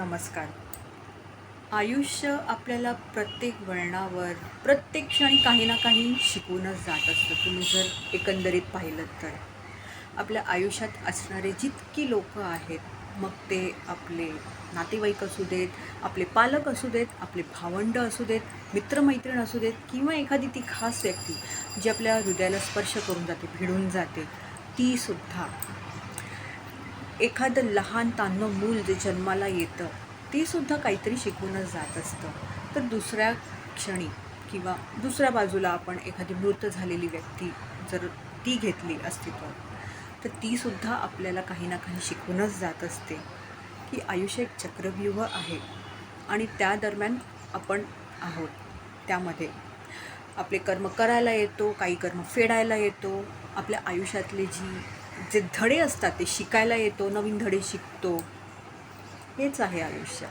नमस्कार. आयुष्य आपल्याला प्रत्येक वळणावर प्रत्येक क्षणी काही ना काही शिकूनच जात असतं. तुम्ही जर एकंदरीत पाहिलं तर. आपल्या आयुष्यात असणारे जितकी लोक आहेत मग ते आपले नातेवाईक असू देत आपले पालक असू देत आपले भावंड असू देत मित्रमैत्रीण असू देत किंवा एखादी ती खास व्यक्ती जी आपल्या हृदयाला स्पर्श करून जाते भिडून जाते तीसुद्धा एखादं लहान तान्हं मूल जे जन्माला येतं ते सुद्धा काहीतरी शिकूनच जात असतं. तर दुसऱ्या क्षणी किंवा दुसऱ्या बाजूला आपण एखादी मृत झालेली व्यक्ती जर ती घेतली अस्तित्वात तर तीसुद्धा आपल्याला काही ना काही शिकूनच जात असते की आयुष्य एक चक्रव्यूह आहे आणि त्या दरम्यान आपण आहोत. त्यामध्ये आपले कर्म करायला येतो काही कर्म फेडायला येतो आपल्या आयुष्यातले जी जे धडे असतात ते शिकायला येतो नवीन धडे शिकतो. हेच आहे आयुष्य.